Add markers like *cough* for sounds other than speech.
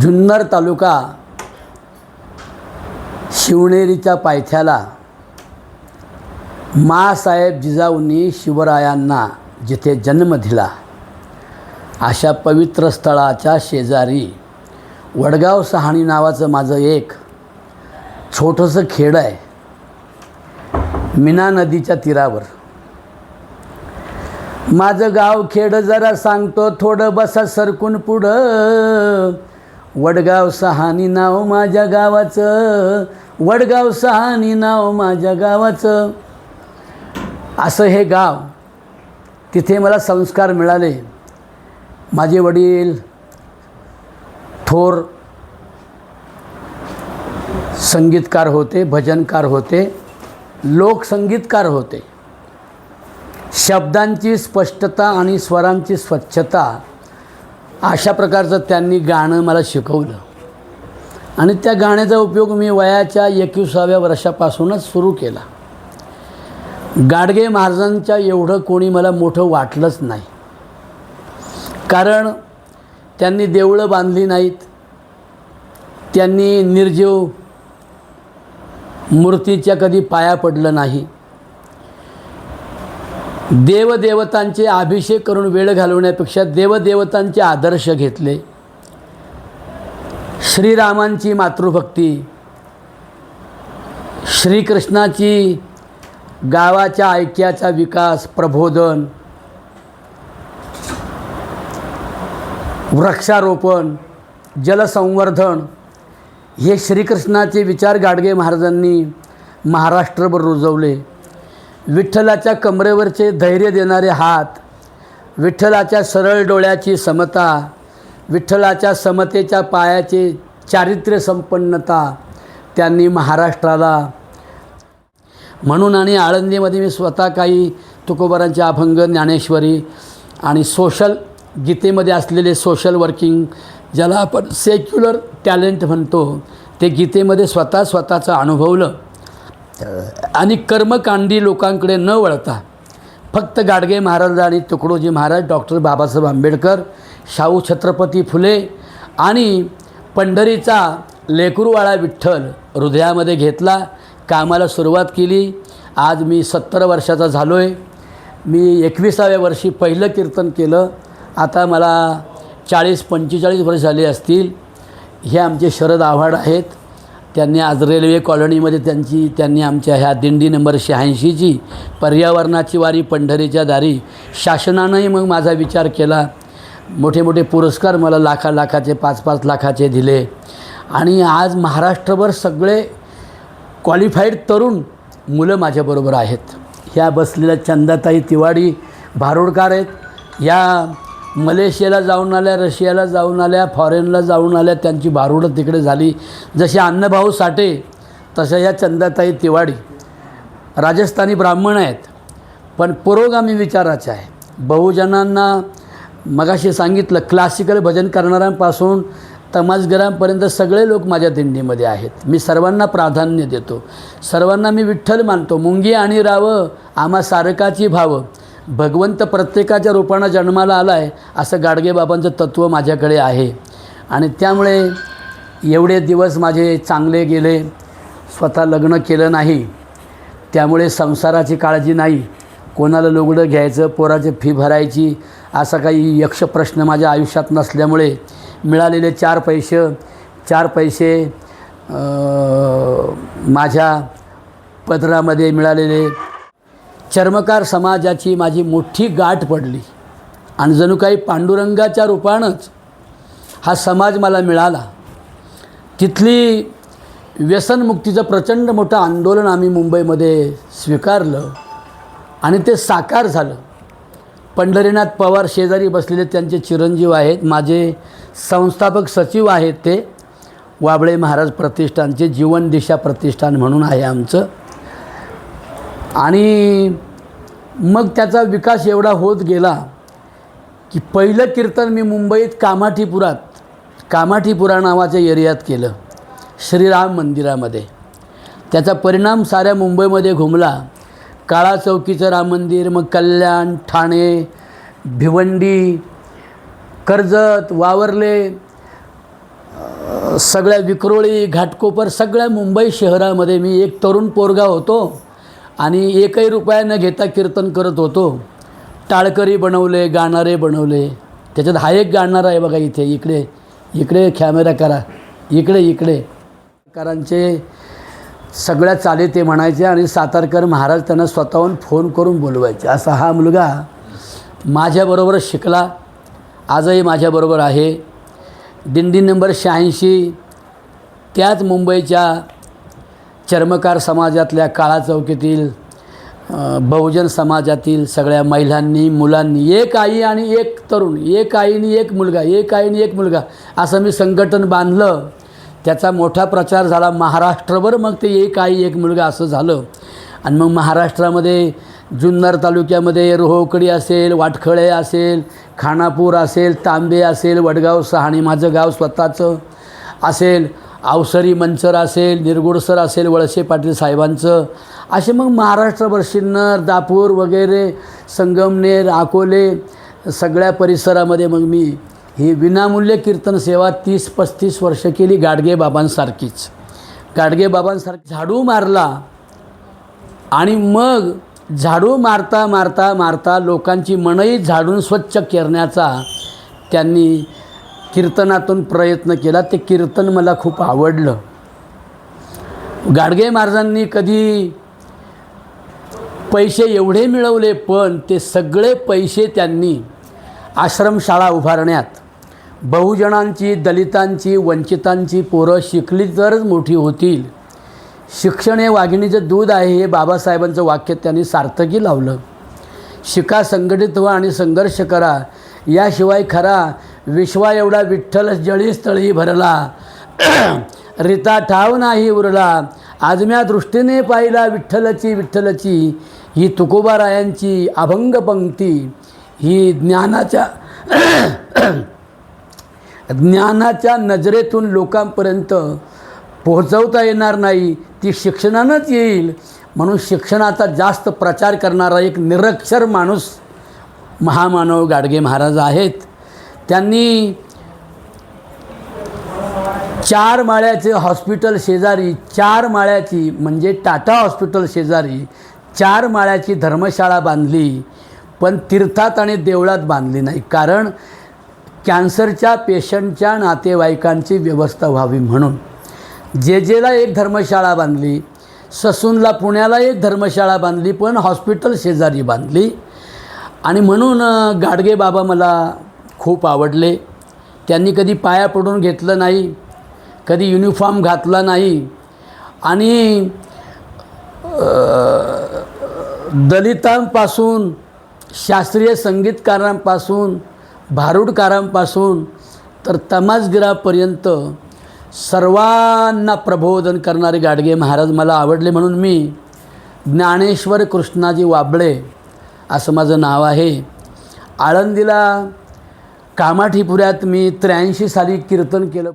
जुन्नर तालुका शिवनेरीच्या पायथ्याला मासाहेब जिजाऊंनी शिवरायांना जिथे जन्म दिला अशा पवित्र स्थळाच्या शेजारी वडगाव सहाणी नावाचं माझं एक छोटंसं खेड आहे मीना नदीच्या तीरावर. माझं गाव खेड जरा सांगतो थोडं बसा सरकून पुढं. वडगाव सहानी नाव माझ्या गावाचं. वडगाव सहानी नाव माझ्या गावाचं. असं हे गाव तिथे मला संस्कार मिळाले. माझे वडील थोर संगीतकार होते भजनकार होते लोकसंगीतकार होते. शब्दांची स्पष्टता आणि स्वरांची स्वच्छता अशा प्रकारचं त्यांनी गाणं मला शिकवलं. आणि त्या गाण्याचा उपयोग मी वयाच्या एकविसाव्या वर्षापासूनच सुरू केला. गाडगे महाराजांच्या एवढं कोणी मला मोठं वाटलंच नाही. कारण त्यांनी देवळं बांधली नाहीत. त्यांनी निर्जीव मूर्तीच्या कधी पाया पडलं नाही. देवदेवतांचे अभिषेक करून वेळ घालवण्यापेक्षा देवदेवतांचे आदर्श घेतले. श्रीरामांची मातृभक्ती श्रीकृष्णाची गावाच्या ऐक्याचा विकास प्रबोधन वृक्षारोपण जलसंवर्धन हे श्रीकृष्णाचे विचार गाडगे महाराजांनी महाराष्ट्रभर रुजवले. विठ्ठलाच्या कमरेवरचे धैर्य देणारे हात विठ्ठलाच्या सरळ डोळ्याची समता विठ्ठलाच्या समतेच्या पायाचे चारित्र्य संपन्नता त्यांनी महाराष्ट्राला. म्हणून आणि आळंदीमध्ये मी स्वतः काही तुकोबारांचे अभंग ज्ञानेश्वरी आणि सोशल गीतेमध्ये असलेले सोशल वर्किंग ज्याला आपण सेक्युलर टॅलेंट म्हणतो ते गीतेमध्ये स्वतः स्वतःचं अनुभवलं. आणि कर्मकांडी लोकांकडे न वळता फक्त गाडगे महाराज आणि तुकडोजी महाराज डॉक्टर बाबासाहेब आंबेडकर शाहू छत्रपती फुले आणि पंढरीचा लेकरूवाळा विठ्ठल हृदयामध्ये घेतला कामाला सुरुवात केली. आज मी सत्तर वर्षाचा झालो आहे मी एकविसाव्या वर्षी पहिलं कीर्तन केलं. आता मला चाळीस पंचेचाळीस वर्ष झाली असतील. हे आमचे शरद आव्हाड आहेत. त्यांनी आज रेल्वे कॉलनीमध्ये त्यांची त्यांनी आमच्या ह्या दिंडी नंबर शहाऐंशीची पर्यावरणाची वारी पंढरीच्या दारी शासनानंही मग माझा विचार केला. मोठे मोठे पुरस्कार मला लाखा लाखाचे पाच पाच लाखाचे दिले. आणि आज महाराष्ट्रभर सगळे क्वालिफाईड तरुण मुलं माझ्याबरोबर आहेत. ह्या बसलेल्या चंदाताई तिवाडी भारुडकार आहेत. या मलेशियाला जाऊन आल्या रशियाला जाऊन आल्या फॉरेनला जाऊन आल्या त्यांची भारुडं तिकडे झाली. जसे अन्नभाऊ साठे तशा ह्या चंदाताई तिवाडी. राजस्थानी ब्राह्मण आहेत पण पुरोगामी विचाराचे आहे बहुजनांना मगाशी सांगितलं क्लासिकल भजन करणाऱ्यांपासून तमासगरांपर्यंत सगळे लोक माझ्या दिंडीमध्ये आहेत. मी सर्वांना प्राधान्य देतो. सर्वांना मी विठ्ठल मानतो. मुंगी आणि रावं आम्हा सारकाची भावं. भगवंत प्रत्येकाच्या रूपानं जन्माला आला आहे असं गाडगेबाबांचं तत्त्व माझ्याकडे आहे. आणि त्यामुळे एवढे दिवस माझे चांगले गेले स्वतः लग्न केलं नाही. त्यामुळे संसाराची काळजी नाही. कोणाला लुगडं घ्यायचं पोराची फी भरायची असा काही यक्ष प्रश्न माझ्या आयुष्यात नसल्यामुळे मिळालेले चार पैसे चार पैसे माझ्या पदरामध्ये मिळालेले. चर्मकार समाजाची माझी मोठी गाठ पडली. आणि जणू काही पांडुरंगाच्या रूपानंच हा समाज मला मिळाला. तिथली व्यसनमुक्तीचं प्रचंड मोठं आंदोलन आम्ही मुंबईमध्ये स्वीकारलं आणि ते साकार झालं. पंढरीनाथ पवार शेजारी बसलेले त्यांचे चिरंजीव आहेत माझे संस्थापक सचिव आहेत ते. वाबळे महाराज प्रतिष्ठानचे जीवन दिशा प्रतिष्ठान म्हणून आहे आमचं. आणि मग त्याचा विकास एवढा होत गेला की पहिलं कीर्तन मी मुंबईत कामाठीपुरात कामाठीपुरा नावाच्या एरियात केलं श्रीराम मंदिरामध्ये. त्याचा परिणाम साऱ्या मुंबईमध्ये घुमला. काळा चौकीचं राम मंदिर मग कल्याण ठाणे भिवंडी कर्जत वावरले सगळ्या विक्रोळी घाटकोपर सगळ्या मुंबई शहरामध्ये मी एक तरुण पोरगा होतो. आणि एकही रुपया न घेता कीर्तन करत होतो. टाळकरी बनवले गाणारे बनवले. त्याच्यात हा एक गाणारा आहे बघा इथे इकडे. इकडे कॅमेरा करा. इकडे इकडे. करांचे सगळ्या चाली ते म्हणायचे आणि सातारकर महाराज त्यांना स्वतःहून फोन करून बोलवायचे. असा हा मुलगा माझ्याबरोबरच शिकला. आजही माझ्याबरोबर आहे. दिंडी नंबर शहाऐंशी त्याच मुंबईच्या चर्मकार समाजातल्या काळा चौकीतील बहुजन समाजातील सगळ्या महिलांनी मुलांनी एक आई आणि एक तरुण एक आईनी एक मुलगा एक आईनी एक मुलगा असं मी संघटन बांधलं. त्याचा मोठा प्रचार झाला महाराष्ट्रभर मग ते एक आई एक मुलगा असं झालं. आणि मग महाराष्ट्रामध्ये जुन्नर तालुक्यामध्ये रोहोकडी असेल वाटखळे असेल खानापूर असेल तांबे असेल वडगाव सहाणी माझं गाव स्वतःचं असेल. अवसरी मंचर असेल निरगुडसर असेल वळसे पाटील साहेबांचं. असे मग महाराष्ट्रभर सिन्नर दापूर वगैरे संगमनेर अकोले सगळ्या परिसरामध्ये मग मी ही विनामूल्य कीर्तन सेवा तीस पस्तीस वर्ष केली गाडगे बाबांसारखीच. गाडगे बाबांसारखी झाडू मारला आणि मग झाडू मारता मारता मारता लोकांची मनही झाडून स्वच्छ करण्याचा त्यांनी कीर्तनातून प्रयत्न केला. ते कीर्तन मला खूप आवडलं. गाडगे महाराजांनी कधी पैसे एवढे मिळवले पण ते सगळे पैसे त्यांनी आश्रमशाळा उभारण्यात बहुजनांची दलितांची वंचितांची पोरं शिकली तरच मोठी होतील. शिक्षण हे वाघिणीचं दूध आहे हे बाबासाहेबांचं वाक्य त्यांनी सार्थकी लावलं. शिका संघटित व्हा आणि संघर्ष करा. याशिवाय खरा विश्वा एवढा विठ्ठल जळीस्थळी भरला. *clears throat* रिता ठाव नाही उरला. आजम्या दृष्टीने पाहिला विठ्ठलची विठ्ठलची. ही तुकोबारायांची अभंग पंक्ती. ही ज्ञानाच्या *clears throat* ज्ञानाच्या नजरेतून लोकांपर्यंत पोहोचवता येणार नाही. ती शिक्षणानंच येईल. म्हणून शिक्षणाचा जास्त प्रचार करणारा एक निरक्षर माणूस महामानव गाडगे महाराज आहेत. त्यांनी चार माळ्याचे हॉस्पिटल शेजारी चार माळ्याची म्हणजे टाटा हॉस्पिटल शेजारी चार माळ्याची धर्मशाळा बांधली पण तीर्थात आणि देवळात बांधली नाही. कारण कॅन्सरच्या पेशंटच्या नातेवाईकांची व्यवस्था व्हावी म्हणून. जे जेला एक धर्मशाळा बांधली ससूनला पुण्याला एक धर्मशाळा बांधली पण हॉस्पिटल शेजारी बांधली. आणि म्हणून गाडगे बाबा मला खूप आवडले. त्यांनी कधी पाया पडून घेतलं नाही कधी युनिफॉर्म घातला नाही आणि दलितांपासून शास्त्रीय संगीतकारांपासून भारुडकारांपासून तर तमाजगिरापर्यंत सर्वांना प्रबोधन करणारे गाडगे महाराज मला आवडले म्हणून मी ज्ञानेश्वर कृष्णाजी वाबळे असं माझं नाव आहे. आळंदीला कामाठीपुऱ्यात मी त्र्याऐंशी साली कीर्तन केलं.